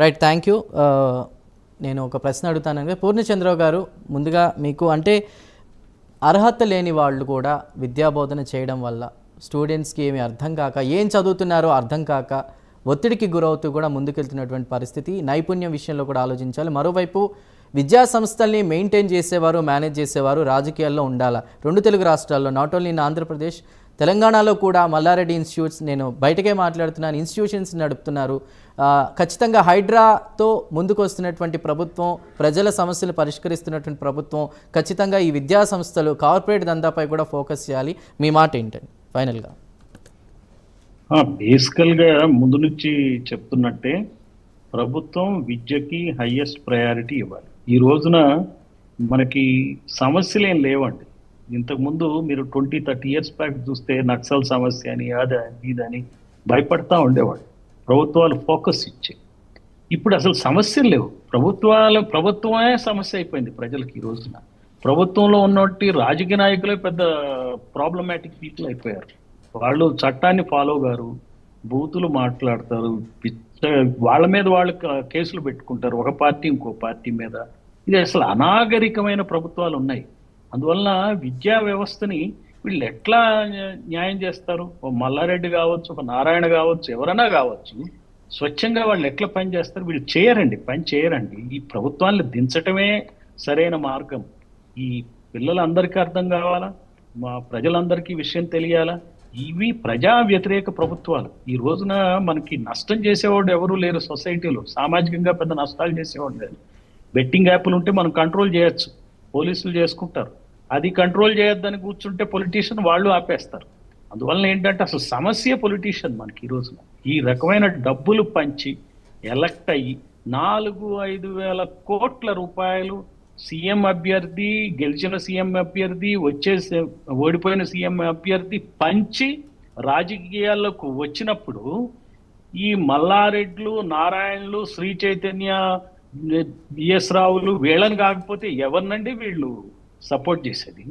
Right thank you నేను ఒక ప్రశ్న అడుగుతాను పూర్ణచంద్రరావు గారు ముందుగా మీకు అంటే అర్హత లేని వాళ్ళు కూడా విద్యాబోధన చేయడం వల్ల స్టూడెంట్స్కి ఏమి అర్థం కాక ఏం చదువుతున్నారో అర్థం కాక ఒత్తిడికి గురవుతూ కూడా ముందుకెళ్తున్నటువంటి పరిస్థితి నైపుణ్యం విషయంలో కూడా ఆలోచించాలి. మరోవైపు విద్యా సంస్థల్ని మెయింటైన్ చేసేవారు మేనేజ్ చేసేవారు రాజకీయాల్లో ఉండాలా. రెండు తెలుగు రాష్ట్రాల్లో నాట్ ఓన్లీ ఇన్ ఆంధ్రప్రదేశ్ తెలంగాణలో కూడా మల్లారెడ్డి ఇన్స్టిట్యూట్స్ నేను బయటకే మాట్లాడుతున్నాను ఇన్స్టిట్యూషన్స్ నడుపుతున్నారు. ఖచ్చితంగా హైడ్రాతో ముందుకు వస్తున్నటువంటి ప్రభుత్వం ప్రజల సమస్యలు పరిష్కరిస్తున్నటువంటి ప్రభుత్వం ఖచ్చితంగా ఈ విద్యా సంస్థలు కార్పొరేట్ దందాపై కూడా ఫోకస్ చేయాలి. మీ మాట ఏంటండి? ఫైనల్గా. బేసికల్గా ముందు నుంచి చెప్తున్నట్టే ప్రభుత్వం విద్యకి హయ్యెస్ట్ ప్రయారిటీ ఇవ్వాలి. ఈ రోజున మనకి సమస్యలు ఏం లేవండి. ఇంతకు ముందు మీరు ట్వంటీ థర్టీ ఇయర్స్ బ్యాక్ చూస్తే నక్సల్ సమస్య అని అదని ఇదని భయపడతా ఉండేవాడు ప్రభుత్వాలు ఫోకస్ ఇచ్చే. ఇప్పుడు అసలు సమస్యలు లేవు. ప్రభుత్వాలు ప్రభుత్వమే సమస్య అయిపోయింది ప్రజలకి ఈ రోజున. ప్రభుత్వంలో ఉన్నట్టు రాజకీయ నాయకులే పెద్ద ప్రాబ్లమాటిక్ పీపుల్ అయిపోయారు. వాళ్ళు చట్టాన్ని ఫాలో గారు బూతులు మాట్లాడతారు వాళ్ళ మీద వాళ్ళు కేసులు పెట్టుకుంటారు ఒక పార్టీ ఇంకో పార్టీ మీద. ఇది అసలు అనాగరికమైన ప్రభుత్వాలు ఉన్నాయి. అందువలన విద్యా వ్యవస్థని వీళ్ళు ఎట్లా న్యాయం చేస్తారు? ఒక మల్లారెడ్డి కావచ్చు ఒక నారాయణ కావచ్చు ఎవరైనా కావచ్చు స్వచ్ఛంగా వాళ్ళు ఎట్లా పని చేస్తారు? వీళ్ళు చేయరండి పని చేయరండి. ఈ ప్రభుత్వాన్ని దించటమే సరైన మార్గం. ఈ పిల్లలందరికీ అర్థం కావాలా? మా ప్రజలందరికీ విషయం తెలియాలా? ఇవి ప్రజా వ్యతిరేక ప్రభుత్వాలు. ఈ రోజున మనకి నష్టం చేసేవాడు ఎవరు లేరు సొసైటీలో. సామాజికంగా పెద్ద నష్టాలు చేసేవాడు లేరు బెట్టింగ్ యాప్లు ఉంటే మనం కంట్రోల్ చేయొచ్చు. పోలీసులు చేసుకుంటారు. అది కంట్రోల్ చేయొద్దని కూర్చుంటే పొలిటీషియన్ వాళ్ళు ఆపేస్తారు. అందువలన ఏంటంటే అసలు సమస్య పొలిటీషియన్ మనకి ఈ రోజున. ఈ రకమైన డబ్బులు పంచి ఎలక్ట్ అయ్యి నాలుగు ఐదు వేల కోట్ల రూపాయలు సీఎం అభ్యర్థి గెలిచిన సీఎం అభ్యర్థి వచ్చే ఓడిపోయిన సీఎం అభ్యర్థి పంచి రాజకీయాల్లోకి వచ్చినప్పుడు ఈ మల్లారెడ్లు నారాయణలు శ్రీ చైతన్య బిఎస్ రావులు వీళ్ళని కాకపోతే ఎవరినండి వీళ్ళు సపోర్ట్ చేసేది?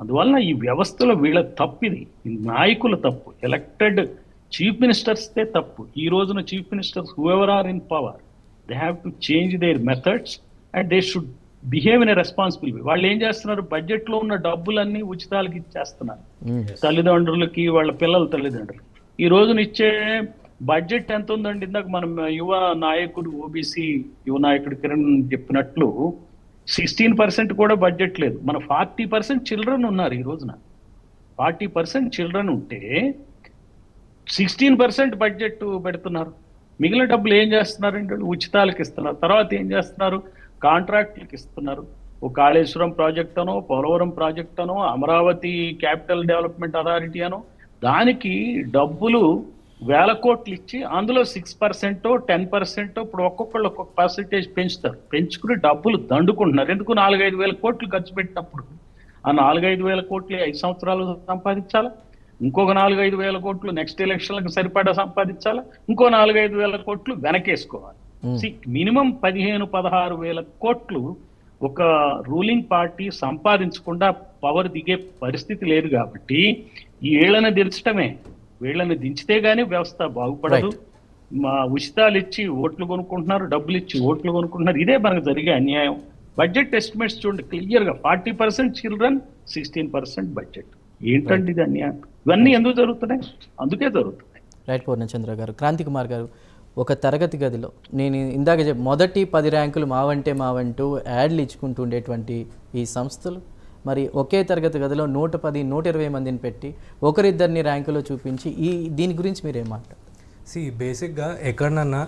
అందువలన ఈ వ్యవస్థలో వీళ్ళ తప్పు ఇది ఈ నాయకుల తప్పు ఎలక్టెడ్ చీఫ్ మినిస్టర్స్దే తప్పు. ఈ రోజున chief ministers whoever are in power they have to change their methods and they should behave in responsible వాళ్ళు ఏం చేస్తున్నారు? బడ్జెట్లో ఉన్న డబ్బులన్నీ ఉచితాలకి ఇచ్చేస్తున్నారు. తల్లిదండ్రులకి వాళ్ళ పిల్లల తల్లిదండ్రులు ఈ రోజున ఇచ్చే బడ్జెట్ ఎంత ఉందండి ఇందాక మనం యువ నాయకుడు ఓబీసీ యువ నాయకుడు కిరణ్ చెప్పినట్లు సిక్స్టీన్ పర్సెంట్ కూడా బడ్జెట్ లేదు. మన ఫార్టీ పర్సెంట్ చిల్డ్రన్ ఉన్నారు ఈ రోజున. ఫార్టీ పర్సెంట్ చిల్డ్రన్ ఉంటే సిక్స్టీన్ పర్సెంట్ బడ్జెట్ పెడుతున్నారు. మిగిలిన డబ్బులు ఏం చేస్తున్నారంటే ఉచితాలకు ఇస్తున్నారు. తర్వాత ఏం చేస్తున్నారు? కాంట్రాక్ట్లకు ఇస్తున్నారు. ఓ కాళేశ్వరం ప్రాజెక్ట్ అనో పోలవరం ప్రాజెక్ట్ అనో అమరావతి క్యాపిటల్ డెవలప్మెంట్ అథారిటీ అనో దానికి డబ్బులు వేల కోట్లు ఇచ్చి అందులో సిక్స్ పర్సెంట్ టెన్ పర్సెంట్ ఇప్పుడు ఒక్కొక్కళ్ళు ఒక్కొక్క పర్సెంటేజ్ పెంచుతారు. పెంచుకుని డబ్బులు దండుకుంటున్నారు. ఎందుకు నాలుగైదు వేల కోట్లు ఖర్చు పెట్టినప్పుడు? ఆ నాలుగైదు వేల కోట్లు ఐదు సంవత్సరాలు సంపాదించాలా? ఇంకొక నాలుగైదు వేల కోట్లు నెక్స్ట్ ఎలక్షన్లకు సరిపడా సంపాదించాలా? ఇంకో నాలుగైదు వేల కోట్లు వెనకేసుకోవాలి. మినిమం పదిహేను పదహారు వేల కోట్లు ఒక రూలింగ్ పార్టీ సంపాదించకుండా పవర్ దిగే పరిస్థితి లేదు కాబట్టి ఈ ఏళ్ళను దించటమే. వీళ్ళని దించితే గానీ వ్యవస్థ బాగుపడదు. మా ఉచితాలు ఇచ్చి ఓట్లు కొనుక్కుంటున్నారు డబ్బులు ఇచ్చి ఓట్లు కొనుక్కుంటున్నారు. ఇదే మనకు జరిగే అన్యాయం. బడ్జెట్ ఎస్టిమేట్స్ చూడండి క్లియర్గా forty percent children sixteen percent budget. ఏంటండి ఇది అన్యాయం? ఇవన్నీ ఎందుకు జరుగుతున్నాయి? అందుకే జరుగుతున్నాయి. రైట్ పూర్ణచంద్ర గారు క్రాంతి కుమార్ గారు ఒక తరగతి గదిలో నేను ఇందాక చెప్ మొదటి పది ర్యాంకులు మావంటే మావంటూ యాడ్లు ఇచ్చుకుంటూ ఉండేటువంటి ఈ సంస్థలు మరి ఒకే తరగతి గదిలో నూట పది నూట ఇరవై మందిని పెట్టి ఒకరిద్దరిని ర్యాంకులో చూపించి ఈ దీని గురించి మీరు ఏమంటారు సి బేసిక్గా ఎక్కడనన్నా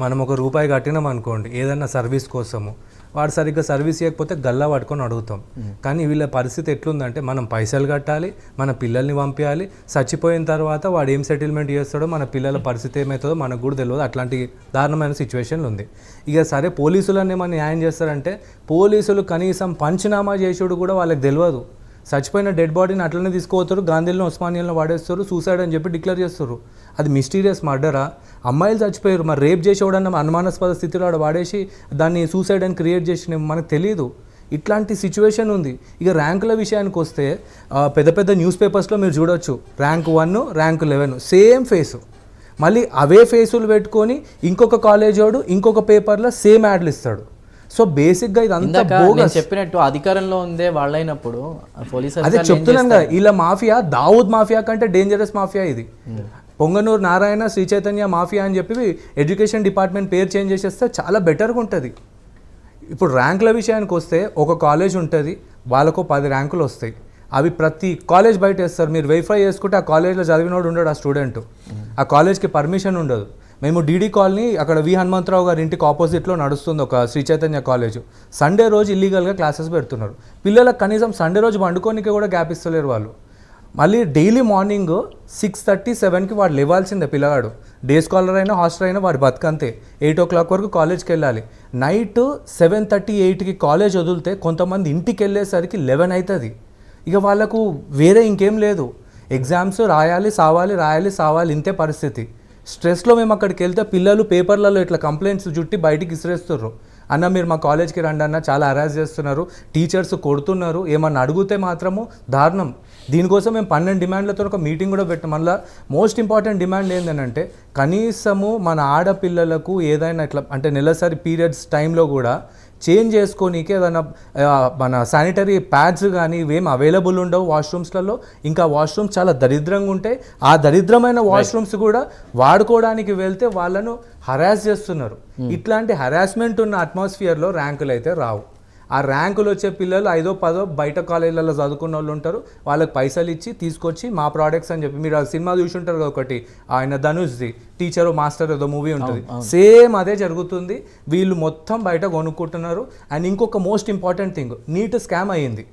మనం ఒక రూపాయి కట్టినాం అనుకోండి ఏదన్నా సర్వీస్ కోసము. వాడు సరిగ్గా సర్వీస్ ఇవ్వకపోతే గల్లా పట్టుకొని అడుగుతాం. కానీ వీళ్ళ పరిస్థితి ఎట్లుందంటే మనం పైసలు కట్టాలి మన పిల్లల్ని పంపించాలి చచ్చిపోయిన తర్వాత వాడు ఏం సెటిల్మెంట్ చేస్తాడో మన పిల్లల పరిస్థితి ఏమవుతుందో మనకు కూడా తెలియదు. అట్లాంటి దారుణమైన సిచ్యువేషన్లు ఉంది. ఇక సరే పోలీసులన్నీ ఏమన్నా న్యాయం చేస్తారంటే పోలీసులు కనీసం పంచనామా చేసుడు కూడా వాళ్ళకి తెలియదు. చచ్చిపోయిన డెడ్ బాడీని అట్లనే తీసుకుపోతారు గాంధీలను ఉస్మానియాలను వాడేస్తారు సూసైడ్ అని చెప్పి డిక్లేర్ చేస్తారు. అది మిస్టీరియస్ మర్డరా అమ్మాయిలు చచ్చిపోయారు మరి రేప్ చేసేవాడన్న అనుమానాస్పద స్థితిలో ఆడ వాడేసి దాన్ని సూసైడ్ అని క్రియేట్ చేసిన మనకు తెలియదు ఇట్లాంటి సిచ్యువేషన్ ఉంది. ఇక ర్యాంకుల విషయానికి వస్తే పెద్ద పెద్ద న్యూస్ పేపర్స్లో మీరు చూడొచ్చు. Rank one rank eleven same face మళ్ళీ అవే ఫేసులు పెట్టుకొని ఇంకొక కాలేజోడు వాడు ఇంకొక పేపర్లో సేమ్ యాడ్లు ఇస్తాడు. సో ఇదంతా ఇందాక bogus. నేను చెప్పినట్టు అధికారంలో ఉందే వాళ్ళైనప్పుడు పోలీస్ అదే చెప్తున్నాను కదా ఇలా మాఫియా దావుద్ మాఫియా కంటే డేంజరస్ మాఫియా ఇది. పొంగనూరు నారాయణ శ్రీ చైతన్య మాఫియా అని చెప్పి ఎడ్యుకేషన్ డిపార్ట్మెంట్ పేరు చేంజ్ చేసేస్తే చాలా బెటర్గా ఉంటుంది. ఇప్పుడు ర్యాంకుల విషయానికి వస్తే ఒక కాలేజ్ ఉంటుంది వాళ్ళకు పది ర్యాంకులు వస్తాయి. అవి ప్రతి కాలేజ్ బయట వేస్తారు. మీరు వెరిఫై చేసుకుంటే ఆ కాలేజ్లో చదివినోడు ఉండడు ఆ స్టూడెంట్ ఆ కాలేజ్కి పర్మిషన్ ఉండదు. మేము డీడీ కాలనీ అక్కడ వి హనుమంతరావు గారి ఇంటికి ఆపోజిట్లో నడుస్తుంది ఒక శ్రీ చైతన్య కాలేజ్. సండే రోజు ఇల్లీగల్గా క్లాసెస్ పెడుతున్నారు. పిల్లలకు కనీసం సండే రోజు వండుకోనికి కూడా గ్యాప్ ఇస్తలేరు వాళ్ళు. మళ్ళీ డైలీ మార్నింగ్ సిక్స్ థర్టీ సెవెన్కి వాడు లేవాల్సిందే పిల్లగాడు. డే స్కాలర్ అయినా హాస్టల్ అయినా వాడు బతుకంతే. ఎయిట్ ఓ క్లాక్ వరకు కాలేజ్కి వెళ్ళాలి నైట్ సెవెన్ థర్టీ ఎయిట్కి కాలేజ్ వదిలితే కొంతమంది ఇంటికి వెళ్ళేసరికి లెవెన్ అవుతుంది ఇక వాళ్ళకు వేరే ఇంకేం లేదు. ఎగ్జామ్స్ రాయాలి సావాలి రాయాలి సావాలి ఇంతే పరిస్థితి. స్ట్రెస్లో మేము అక్కడికి వెళ్తే పిల్లలు పేపర్లలో ఇట్లా కంప్లైంట్స్ జుట్టి బయటికి ఇసిరేస్తున్నారు అన్న మీరు మా కాలేజ్కి రండి అన్న చాలా హరాస్ చేస్తున్నారు. టీచర్స్ కొడుతున్నారు. ఏమన్నా అడిగితే మాత్రము దారుణం. దీనికోసం మేము పన్నెండు డిమాండ్లతో ఒక మీటింగ్ కూడా పెట్టాం. మళ్ళీ మోస్ట్ ఇంపార్టెంట్ డిమాండ్ ఏంటంటే కనీసము మన ఆడపిల్లలకు ఏదైనా ఇట్లా అంటే నెలసరి పీరియడ్స్ టైంలో కూడా చేంజ్ చేసుకోనీకి ఏదైనా మన శానిటరీ ప్యాడ్స్ కానీ ఇవేం అవైలబుల్ ఉండవు వాష్రూమ్స్లలో. ఇంకా వాష్రూమ్స్ చాలా దరిద్రంగా ఉంటాయి. ఆ దరిద్రమైన వాష్రూమ్స్ కూడా వాడుకోవడానికి వెళ్తే వాళ్ళను హరాస్ చేస్తున్నారు. ఇట్లాంటి హరాస్మెంట్ ఉన్న అట్మాస్ఫియర్లో ర్యాంకులు అయితే రావు. ఆ ర్యాంకులు వచ్చే పిల్లలు ఐదో పదో బయట కాలేజీలలో చదువుకున్న వాళ్ళు ఉంటారు. వాళ్ళకి పైసలు ఇచ్చి తీసుకొచ్చి మా ప్రోడక్ట్స్ అని చెప్పి మీరు ఆ సినిమా చూసి ఉంటారు కదా ఒకటి ఆయన ధనుష్ది టీచర్ మాస్టర్ ఏదో మూవీ ఉంటుంది. సేమ్ అదే జరుగుతుంది. వీళ్ళు మొత్తం బయట కొనుక్కుంటున్నారు. అండ్ ఇంకొక most important thing NEET scam అయ్యింది.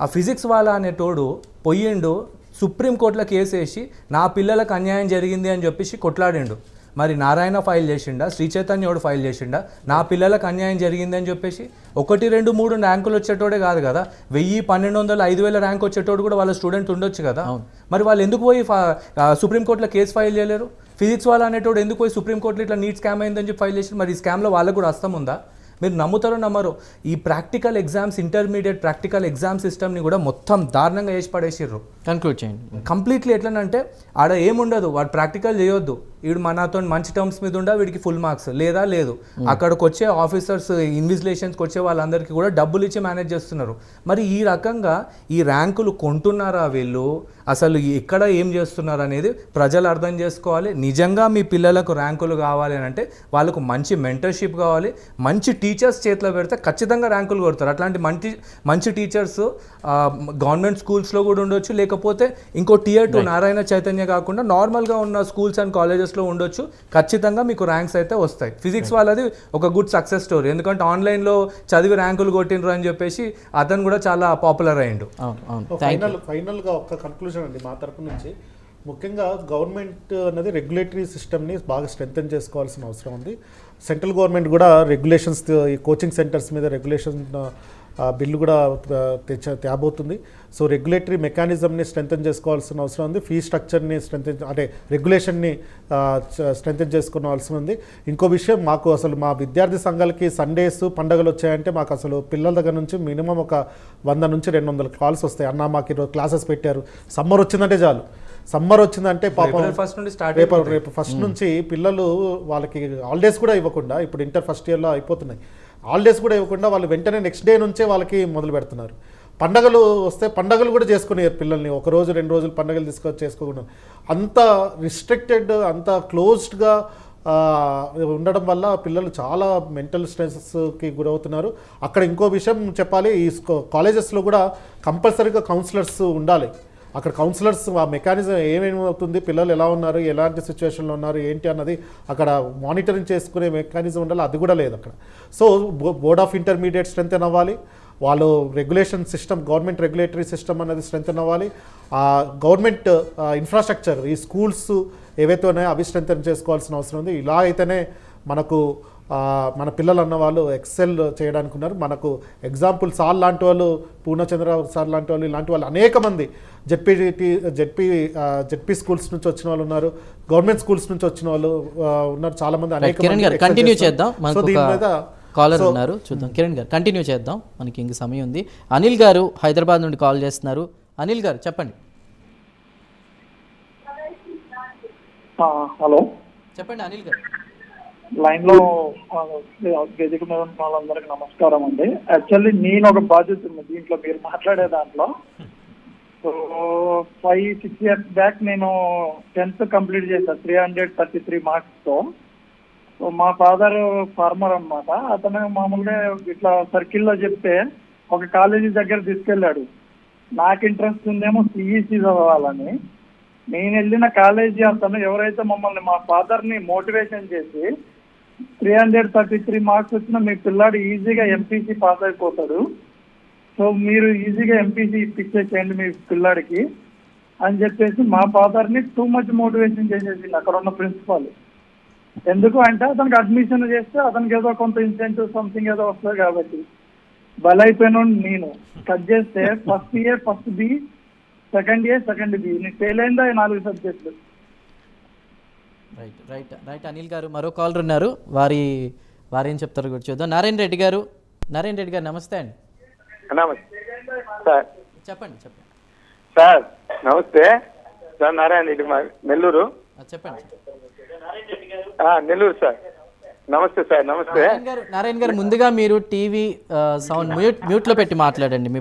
ఆ ఫిజిక్స్ వాళ్ళ అనేటోడు పొయ్యిండు సుప్రీంకోర్టులో కేసు వేసి నా పిల్లలకు అన్యాయం జరిగింది అని చెప్పేసి కొట్లాడిండు. మరి నారాయణ ఫైల్ చేసిండా? శ్రీ చైతన్యోడు ఫైల్ చేసిండా? నా పిల్లలకు అన్యాయం జరిగింది అని చెప్పేసి ఒకటి రెండు మూడు ర్యాంకులు వచ్చేటోడే కాదు కదా? వెయ్యి పన్నెండు వందలు ఐదు వేల ర్యాంక్ వచ్చేటోడు కూడా వాళ్ళ స్టూడెంట్ ఉండొచ్చు కదా? మరి వాళ్ళు ఎందుకు పోయి సుప్రీంకోర్టులో కేసు ఫైల్ చేయలేరు? ఫిజిక్స్ వాళ్ళు అనేటోడు ఎందుకు పోయి సుప్రీంకోర్టులో ఇట్లా నీట్ స్కామ్ అయిందని చెప్పి ఫైల్ చేసి మరి ఈ స్కామ్లో వాళ్ళకు కూడా అస్తం ఉందా? మీరు నమ్ముతారో నమ్మరు? ఈ practical exams intermediate practical exam సిస్టమ్ని కూడా మొత్తం దారుణంగా వేసి పడేసిర్రు. కన్క్లూడ్ చేయండి. కంప్లీట్లీ ఎట్లనంటే ఆడ ఏముండదు వాడు ప్రాక్టికల్ చేయొద్దు. వీడు మనతో మంచి టర్మ్స్ మీద ఉండా వీడికి ఫుల్ మార్క్స్ లేదా లేదు. అక్కడికి వచ్చే ఆఫీసర్స్ ఇన్విజిలేషన్స్కి వచ్చే వాళ్ళందరికీ కూడా డబ్బులు ఇచ్చి మేనేజ్ చేస్తున్నారు. మరి ఈ రకంగా ఈ ర్యాంకులు కొంటున్నారా వీళ్ళు? అసలు ఎక్కడ ఏం చేస్తున్నారు అనేది ప్రజలు అర్థం చేసుకోవాలి. నిజంగా మీ పిల్లలకు ర్యాంకులు కావాలి అని అంటే వాళ్ళకు మంచి మెంటర్షిప్ కావాలి. మంచి టీచర్స్ చేతిలో పెడితే ఖచ్చితంగా ర్యాంకులు కొడతారు. అట్లాంటి మంచి మంచి టీచర్స్ గవర్నమెంట్ స్కూల్స్లో కూడా ఉండొచ్చు. లేకపోతే ఇంకో టియర్ టూ నారాయణ చైతన్య కాకుండా నార్మల్గా ఉన్న స్కూల్స్ అండ్ కాలేజెస్లో ఉండొచ్చు. ఖచ్చితంగా మీకు ర్యాంక్స్ అయితే వస్తాయి. ఫిజిక్స్ వాళ్ళది ఒక గుడ్ సక్సెస్ స్టోరీ ఎందుకంటే ఆన్లైన్లో చదివి ర్యాంకులు కొట్టిండ్రు అని చెప్పేసి అతను కూడా చాలా పాపులర్ అయ్యిండు అవును అవును. థ్యాంక్ ఫైనల్ ఫైనల్గా ఒక కన్క్లూజన్ అండి మా తరపు నుంచి. ముఖ్యంగా గవర్నమెంట్ అనేది రెగ్యులేటరీ సిస్టమ్ని బాగా స్ట్రెంగ్తన్ చేసుకోవాల్సిన అవసరం ఉంది. సెంట్రల్ గవర్నమెంట్ కూడా రెగ్యులేషన్స్ ఈ కోచింగ్ సెంటర్స్ మీద రెగ్యులేషన్ బిల్లు కూడా తెచ్చ తేబోతుంది. సో రెగ్యులేటరీ మెకానిజంని స్ట్రెంగ్తన్ చేసుకోవాల్సిన అవసరం ఉంది. ఫీ స్ట్రక్చర్ని స్ట్రెంగ్తన్ అంటే రెగ్యులేషన్ని స్ట్రెంగ్తన్ చేసుకోవాల్సి ఉంది. ఇంకో విషయం మాకు అసలు మా విద్యార్థి సంఘాలకి సండేస్ పండగలు వచ్చాయంటే మాకు అసలు పిల్లల దగ్గర నుంచి మినిమం ఒక వంద నుంచి రెండు వందల కాల్స్ వస్తాయి. అన్న మాకు ఈరోజు క్లాసెస్ పెట్టారు. సమ్మర్ వచ్చిందంటే చాలు. సమ్మర్ వచ్చిందంటే పాపం ఫస్ట్ నుండి స్టార్ట్ రేపు రేపు ఫస్ట్ నుంచి పిల్లలు వాళ్ళకి హాలిడేస్ కూడా ఇవ్వకుండా ఇప్పుడు ఇంటర్ ఫస్ట్ ఇయర్లో అయిపోతున్నాయి. హాలిడేస్ కూడా ఇవ్వకుండా వాళ్ళు వెంటనే నెక్స్ట్ డే నుంచే వాళ్ళకి మొదలు పెడుతున్నారు. పండగలు వస్తే పండగలు కూడా చేసుకునే పిల్లల్ని ఒక రోజు రెండు రోజులు పండగలు తీసుకొచ్చి చేసుకోకుండా అంత రిస్ట్రిక్టెడ్ అంత క్లోజ్డ్గా ఉండడం వల్ల పిల్లలు చాలా మెంటల్ స్ట్రెస్కి గురవుతున్నారు. అక్కడ ఇంకో విషయం చెప్పాలి ఈ కాలేజెస్లో కూడా కంపల్సరీగా కౌన్సిలర్స్ ఉండాలి. అక్కడ కౌన్సిలర్స్ ఆ మెకానిజం ఏమేమి అవుతుంది పిల్లలు ఎలా ఉన్నారు ఎలాంటి సిచ్యువేషన్లో ఉన్నారు ఏంటి అన్నది అక్కడ మానిటరింగ్ చేసుకునే మెకానిజం ఉండాలి అది కూడా లేదు అక్కడ. So board of intermediate strength అవ్వాలి వాళ్ళు regulation system government regulatory system అనేది స్ట్రెంత్ అవ్వాలి. ఆ గవర్నమెంట్ ఇన్ఫ్రాస్ట్రక్చర్ ఈ స్కూల్స్ ఏవైతే ఉన్నాయో అవి స్ట్రెంత్ చేసుకోవాల్సిన అవసరం ఉంది. ఇలా అయితేనే మనకు మన పిల్లలు అన్న వాళ్ళు ఎక్సెల్ చేయడానికి ఉన్నారు మనకు ఎగ్జాంపుల్ సార్ లాంటి వాళ్ళు పూర్ణచంద్ర సార్ లాంటి వాళ్ళు ఇలాంటి వాళ్ళు అనేక మంది. జెడ్పీ జెడ్పీ జెడ్పీ స్కూల్స్ నుంచి వచ్చిన వాళ్ళు ఉన్నారు. గవర్నమెంట్ స్కూల్స్ నుంచి వచ్చిన వాళ్ళు ఉన్నారు. చాలా మంది అనేక కంటిన్యూ. చేద్దాం. సో మనకు దీని మీద కాలర్ ఉన్నారు. చూద్దాం. కిరణ్ గారు కంటిన్యూ చేద్దాం. మనకి ఇంక సమయం ఉంది. అనిల్ గారు హైదరాబాద్ నుండి కాల్ చేస్తున్నారు. అనిల్ గారు చెప్పండి. ఆ, హలో. చెప్పండి అనిల్ గారు. లైన్లో వేదిక మీద ఉన్న వాళ్ళందరికీ నమస్కారం అండి. యాక్చువల్లీ నేను ఒక బాధ్యత ఉంది దీంట్లో మీరు మాట్లాడే దాంట్లో. So five six years back నేను టెన్త్ కంప్లీట్ చేశాను త్రీ హండ్రెడ్ థర్టీ త్రీ మార్క్స్తో సో మా ఫాదర్ ఫార్మర్ అన్నమాట. అతను మామూలుగా ఇట్లా సర్కిల్లో చెప్తే ఒక కాలేజీ దగ్గర తీసుకెళ్ళాడు. నాకు ఇంట్రెస్ట్ ఉందేమో సిఈసి చదవాలని. నేను వెళ్ళిన కాలేజీ అతను ఎవరైతే మమ్మల్ని మా ఫాదర్ని మోటివేషన్ చేసి three hundred thirty three marks వచ్చిన మీ పిల్లాడు ఈజీగా ఎంపీసీ పాస్ అయిపోతాడు. సో మీరు ఈజీగా ఎంపీసీ ఇప్పించేసేయండి మీ పిల్లాడికి. అని చెప్పేసి మా ఫాదర్ని టూ మచ్ మోటివేషన్ చేసేసింది అక్కడ ఉన్న ప్రిన్సిపాల్ ఎందుకు అంటే అతనికి అడ్మిషన్ చేస్తే అతనికి ఏదో కొంత ఇన్సెంటివ్ సంథింగ్ ఏదో వస్తుంది కాబట్టి. బలైపోయిన నేను కట్ చేస్తే first year first B second year second B నీకు ఫెయిల్ అయిందా? నాలుగు సబ్జెక్టులు రైట్ రైట్. రైట్ అనిల్ గారు మరో కాలర్ ఉన్నారు. వారి వారు ఏం చెప్తారో కూడా చూద్దాం. నారాయణ రెడ్డి గారు నారాయణ రెడ్డి గారు నమస్తే అండి. నమస్తే. సార్. చెప్పండి చెప్పండి. సార్ నమస్తే. సార్ నారాయణ రెడ్డి మా నెల్లూరు. చెప్పండి నెల్లూరు సార్. నమస్తే సార్ నమస్తే. నారాయణ గారు నారాయణ గారు ముందుగా మీరు టీవీ సౌండ్ మ్యూట్ మ్యూట్లో పెట్టి మాట్లాడండి. మీ